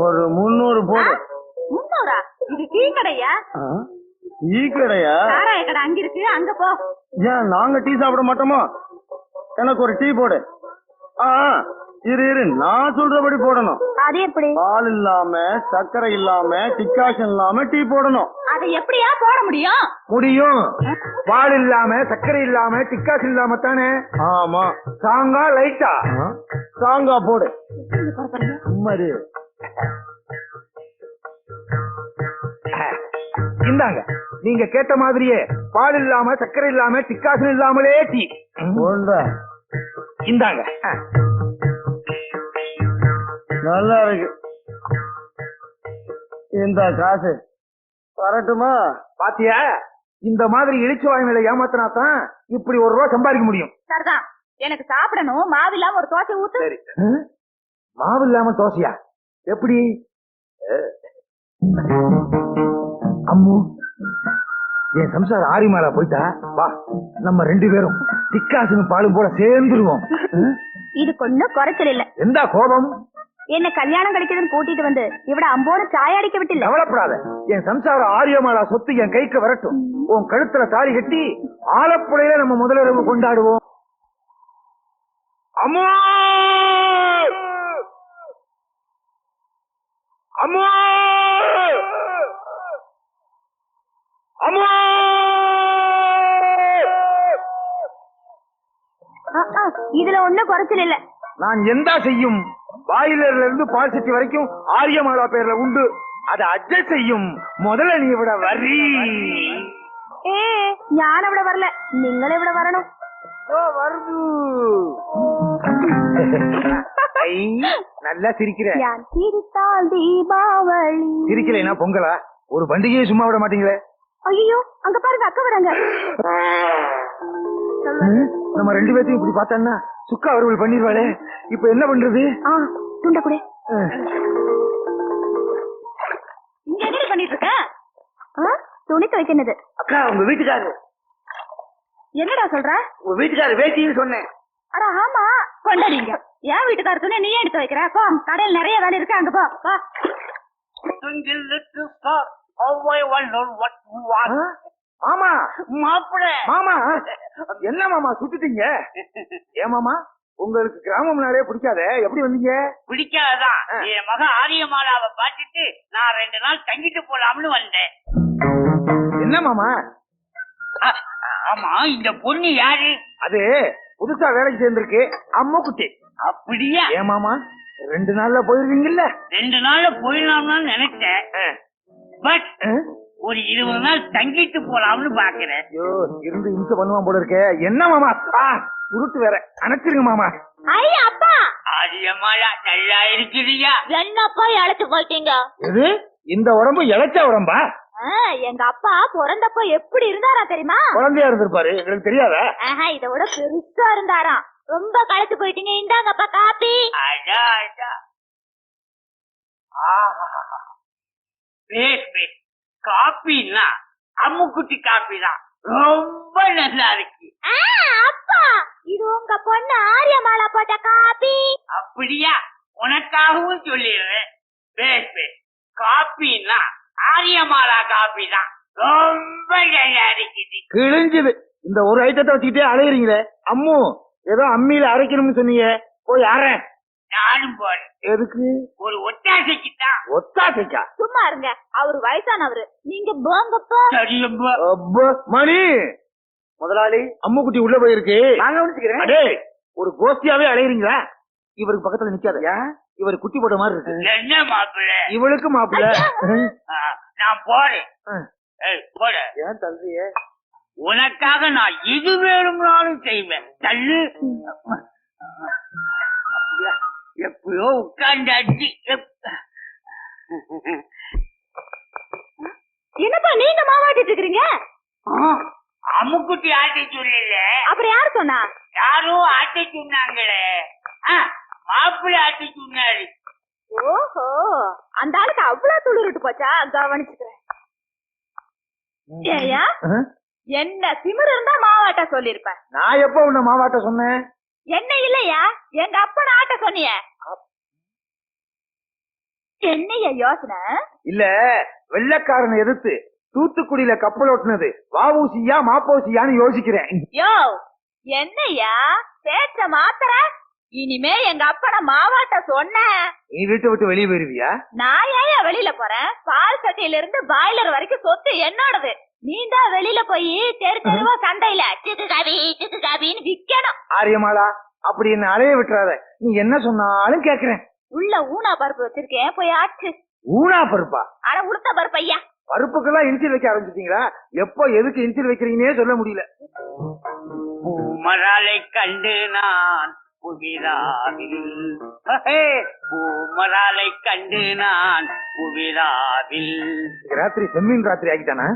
ஒரு முந்நூறு போடு. முன்னூறா? இது டீ கடையா? டீ கடையா? சாராய கடை அங்க இருக்கு அங்க போ. ஏன் நாங்க டீ சாப்பிட மாட்டோமா? எனக்கு ஒரு டீ போடு. ஆ இரு இரு. நான் சொல்றபடி போடணும். அது எப்படி? பால் இல்லாம சர்க்கரை இல்லாம டிக்காஷன் இல்லாம டீ போடணும். அதை எப்படியா போட முடியும்? முடியும். பால் இல்லாம சர்க்கரை இல்லாம டிக்காஸ் இல்லாம தானே? ஆமா. சாங்கா லைட்டா? சாங்கா போடு. சும்மா இந்தாங்க. நீங்க கேட்ட மாதிரியே பால் இல்லாம சர்க்கரை இல்லாம டிக்காசன் இல்லாமலே டீ. இந்தாங்க. நல்லா இருக்கு. இந்த காசு. வரட்டுமா? பாத்தியா? இந்த மாதிரி இழிச்சு வாய்மையில ஏமாத்தினா தான் இப்படி ஒரு ரூபா சம்பாதிக்க முடியும். சரிதான் எனக்கு சாப்பிடணும். மாவு இல்லாம ஒரு தோசை ஊத்து. சரி. மாவு இல்லாம தோசையா? எப்படி? அம்மு என் சம்சாரம் ஆரிமாலா போயிட்டா? வா நம்ம ரெண்டு பேரும் டிக்காசுன்னு பாலும் போல சேர்ந்துருவோம். இதுக்கு ஒண்ணும் குறைச்சல் இல்ல. எந்த கோபம்? என்ன கல்யாணம் கழிக்குதுன்னு கூட்டிட்டு வந்து இவட அம்போன்னு சாயாடிக்க விட்டில்ல. கவலைப்படாத. என் சம்சாரம் ஆரியமாலா சொத்து என் கைக்கு வரட்டும். உன் கழுத்துல தாலி கட்டி ஆலப்புழையில நம்ம முதலிரவு கொண்டாடுவோம். அம்மா! அம்மா ஆ, ஆ, இதுல ஒண்ணும் குறைச்சல் இல்ல. நான் எந்த செய்யும்? பாயிலர்ல இருந்து பால் சட்டி வரைக்கும் ஆரியமாலா பேர்ல உண்டு. அதை அட்ஜஸ்ட் செய்யும். முதல்ல நீ விட வரி. ஏ ஞான விட வரல. நீங்களே விட வரணும். வருது. நல்லா சிரிக்கிற. யான் சிரித்தால் தீபாவளி. சிரிக்கலைன்னா பொங்கலா? ஒரு பண்டிகையை சும்மா விட மாட்டீங்களே? ஐயோ அங்க பாருங்க அக்கா வராங்க. நம்ம ரெண்டு பேர்த்தையும் இப்படி பார்த்தோன்னா சுக்கா அவர்கள் பண்ணிடுவாளே இப்ப என்ன பண்றது? ஆ துண்ட கூட. இங்க என்ன பண்ணிட்டு இருக்க ஆ, துணி துவைக்கிறது அக்கா உங்க வீட்டுக்காரரு என்னடா சொல்ற? உங்க வீட்டுக்காரரு வேட்டின்னு சொன்னேன். அட ஆமா. கொண்டாடிங்க என் வீட்டுக்கார துணி நீ எடுத்து வைக்கிற. போ கடையில் நிறைய வேலை இருக்கு. அங்க போ. வா Twinkle little star, how I wonder what you want. மாமா. மாப்பிள. மாமா என்ன மாமா சுட்டுட்டீங்க? ஏன் மாமா உங்களுக்கு கிராமம்னாலே பிடிக்காதே? எப்படி வந்தீங்க? பிடிக்காதான். என் மக ஆரியமாலாவை பார்த்துட்டு நான் ரெண்டு நாள் தங்கிட்டு போலாம்னு வந்தேன். என்ன மாமா? ஆமா இந்த பொண்ணு யாரு? அது புதுசா வேலைக்கு சேர்ந்திருக்கு அம்மா குட்டி அப்படியா? ஏன் மாமா ரெண்டு நாள்ல போயிருவீங்கல்ல? ரெண்டு நாள்ல போயிடலாம்னு நினைச்சேன். பட்? ஒரு இருபது நாள் தங்கிட்டு போலாம்னு பாக்குறேன். ஐயோ இருந்து இம்சை பண்ணுவான் போல இருக்கே. என்ன மாமா? ஆ உருட்டு வேற. அணைச்சிருங்க மாமா. ஐ அப்பா! ஆரியமாலா நல்லா இருக்கிறியா என்னப்பா அழைச்சு போயிட்டீங்க? எது? இந்த உடம்பு இழைச்ச உடம்பா? எங்க அப்பா பிறந்தப்ப எப்படி இருந்தாரா தெரியுமா? குழந்தையா இருந்திருப்பாரு. எங்களுக்கு தெரியாதா? ஆஹா இத விட பெருசா இருந்தாராம். ரொம்ப களைச்சு போயிட்டீங்க. இந்தாங்கப்பா காப்பி. பேஸ் பேஸ் காப்பின்னா அம்முக்குட்டி காப்பி தான் ரொம்ப நல்லா இருக்கு. ஆ, அப்பா இது உங்க பொண்ணு ஆரியமாலா போட்ட காப்பி. அப்படியா? உனக்காகவும் சொல்லிடுறேன். பேஸ் பேஸ் காப்பின்னா ஆரியமாலா காப்பி தான் ரொம்ப நல்லா இருக்குது கிழிஞ்சுது. இந்த ஒரு ஐட்டத்தை வச்சுக்கிட்டே அலையுறீங்களே. அம்மு ஏதோ அம்மியில அரைக்கணும்னு சொன்னீங்க. போய் அரை. நானும் போறேன். எதுக்கு? ஒரு ஒட்டாசைக்கு தான் ஒத்தாசைக்கா? சும்மா இருங்க. அவரு வயசானவரு. நீங்க போங்கப்பா சரியம்பா அப்பா, மணி! முதலாளி அம்முக்குட்டி உள்ள போயிருக்கு. நான் கவனிச்சுக்கிறேன் அடே ஒரு கோஷ்டியாவே அலையுறீங்களா? இவருக்கு பக்கத்துல நிக்காத. இவர் குட்டி போட்ட மாதிரி இருக்கு. என்ன மாப்பிள்ள? இவளுக்கு மாப்பிள்ள. நான் போறேன். போட. ஏன் தள்ளுறியே? உனக்காக நான் எது வேணும்னாலும் செய்வேன். தள்ளு? உட்கார்ந்தாச்சு. எப்- என்னப்பா நீங்க மாவாட்டிட்டு இருக்கீங்க ஆ, அம்முக்குட்டி ஆட்டை சொல்லல அப்புறம் யாரு சொன்னா? யாரோ ஆட்டை சொன்னாங்களே. ஆ, மாப்பிள்ளை ஆட்டை சொன்னாரு. ஓஹோ அந்த ஆளுக்கு அவ்வளவு துளிருட்டு போச்சா? கவனிச்சுக்கிறேன். ஏயா என்ன திமிரு இருந்தா மாவாட்ட சொல்லிருப்பேன் நான் எப்ப உன்னை மாவாட்ட சொன்னேன்? என்ன இல்லையா? எங்க அப்பா ஆட்ட சொன்னிய? என்னைய யோசனை? இல்ல வெள்ளக்காரனை எதிர்த்து தூத்துக்குடியில கப்பல் ஓட்டுனது வாவூசியா மாப்போசியான்னு யோசிக்கிறேன். யோ என்னையா? பேச்ச மாத்திர இனிமே எங்க அப்பன மாவாட்ட சொன்ன. நீ வீட்டை விட்டு வெளியே போயிருவியா? நான் ஏன் வெளியில போறேன்? பால் சட்டியில இருந்து பாய்லர் வரைக்கும் சொத்து என்னோடது. நீ தான் வெளியில போய் தெரு தெருவா சண்டையில சிக்கு காபி சிக்கு காபின்னு விக்கணும். ஆரியமாளா அப்படி என்ன அலைய விட்டுறாத. நீ என்ன சொன்னாலும் கேக்குறேன். உள்ள ஊனா பருப்பு வச்சிருக்கேன். போய் ஆச்சு ஊனா பருப்பா? ஆனா உளுத்த பருப்பு ஐயா. பருப்புக்கெல்லாம் இன்சில் வைக்க ஆரம்பிச்சிட்டீங்களா? எப்போ எதுக்கு இன்சில் வைக்கிறீங்கன்னே சொல்ல முடியல. பூமராலை கண்டு நான் புவிராவில் ஹே, பூமராலை கண்டு நான் புவிராவில் ராத்திரி செம்மீன் ராத்திரி ஆகிட்டானா?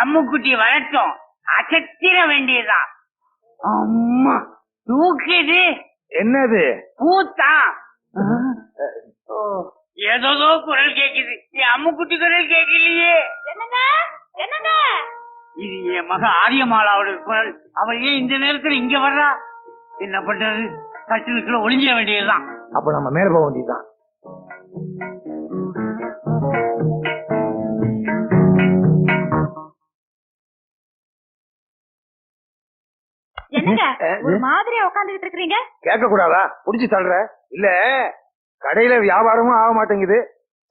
அம்முக்குட்டி வரட்டும். அசத்திர வேண்டியதுதான் அம்மா தூக்குது என்னது? பூத்தான் ஏதோ குரல் கேக்குது. என் அம்முக்குட்டி குரல் கேட்கலையே என்னங்க? என்னங்க? இது என் மக ஆரியமாலாவோட குரல். அவள் ஏன் இந்த நேரத்துல இங்க வர்றா? என்ன பண்றது? கட்டிலுக்குள்ள ஒளிஞ்சிட வேண்டியதுதான். அப்ப நம்ம மேல போக வேண்டியதுதான். என்னங்க ஒரு மாதிரியா உட்காந்துக்கிட்டு இருக்கீங்க கேட்க கூடாதா புடிச்சு தள்ளுற. இல்ல கடையில வியாபாரமும் ஆக மாட்டேங்குது.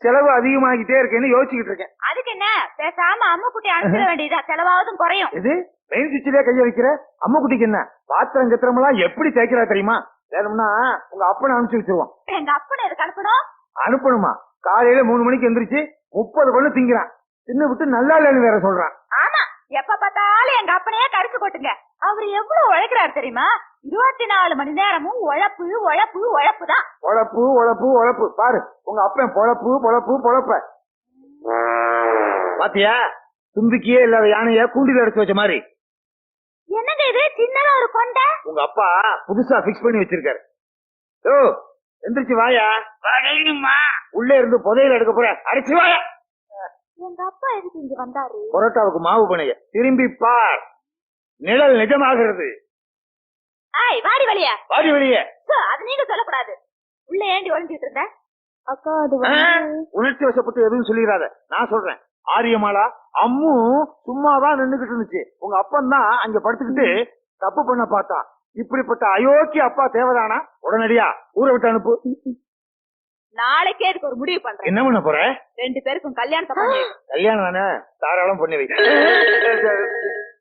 செலவு அதிகமாகிட்டே இருக்கேன்னு யோசிச்சுக்கிட்டு இருக்கேன். அதுக்கு என்ன? பேசாம அம்மா குட்டி அனுப்பிட வேண்டியதா செலவாவதும் குறையும். இது மெயின் சுவிட்சிலே கைய வைக்கிற? அம்மா குட்டிக்கு என்ன? பாத்திரம் கத்திரம் எல்லாம் எப்படி தேய்க்கிறா தெரியுமா? வேணும்னா உங்க அப்பனை அனுப்பிச்சு வச்சிருவோம். எங்க அப்பனை எதுக்கு அனுப்பணும்? அனுப்பணுமா? காலையில மூணு மணிக்கு எந்திரிச்சு முப்பது பண்ணு திங்கிறான். தின்னு விட்டு நல்லா இல்லைன்னு வேற சொல்றான். ஆமா. எப்ப பார்த்தாலும் எங்க அப்பனையே கடிச்சு கொட்டுங்க. உழைக்கிறாரு தெரியுமா? இருபத்தி நாலு மணி நேரமும் உழைப்பு உழைப்பு உழைப்பு தான். பொழப்பு உழப்பு உழப்பு. பாரு உங்க அப்பன் பொழப்பு பொழப்பு பொழப்ப. பாத்தியா? தும்பிக்கையே இல்லாத யானைய கூண்டில எடுத்து வச்ச மாதிரி. என்னங்க இது? சின்னதா ஒரு கொண்டை? உங்க அப்பா புதுசா பிக்ஸ் பண்ணி வச்சிருக்காரு. ஓ எந்திரிச்சு வாயா. வரணுமா உள்ளே இருந்து புதையில எடுக்க போற. அடிச்சு வாயா. எங்க அப்பா எதுக்கு இங்க வந்தாரு? பரோட்டாவுக்கு மாவு பணைய. திரும்பி பார். நிழல் நிஜமாகிறது. ஆய் வாடி வழியா வாடி வெளியே. அது நீங்க சொல்லக்கூடாது. உள்ள ஏண்டி ஒளிஞ்சிட்டு இருந்த? அக்கா அது உணர்ச்சி வசப்பட்டு எதுவும் சொல்லிடாத. நான் சொல்றேன். ஆரியமாலா அம்மு சும்மாதான் நின்னுகிட்டு இருந்துச்சு. உங்க அப்பன் தான் அங்க படுத்துக்கிட்டு தப்பு பண்ண பார்த்தா. இப்படிப்பட்ட அயோக்கிய அப்பா தேவைதானா? உடனடியா ஊரை விட்டு அனுப்பு. நாளைக்கே இதுக்கு ஒரு முடிவு பண்றேன். என்ன பண்ண போற? ரெண்டு பேருக்கும் கல்யாணத்தை. கல்யாணம் தானே? தாராளம் பண்ணி வை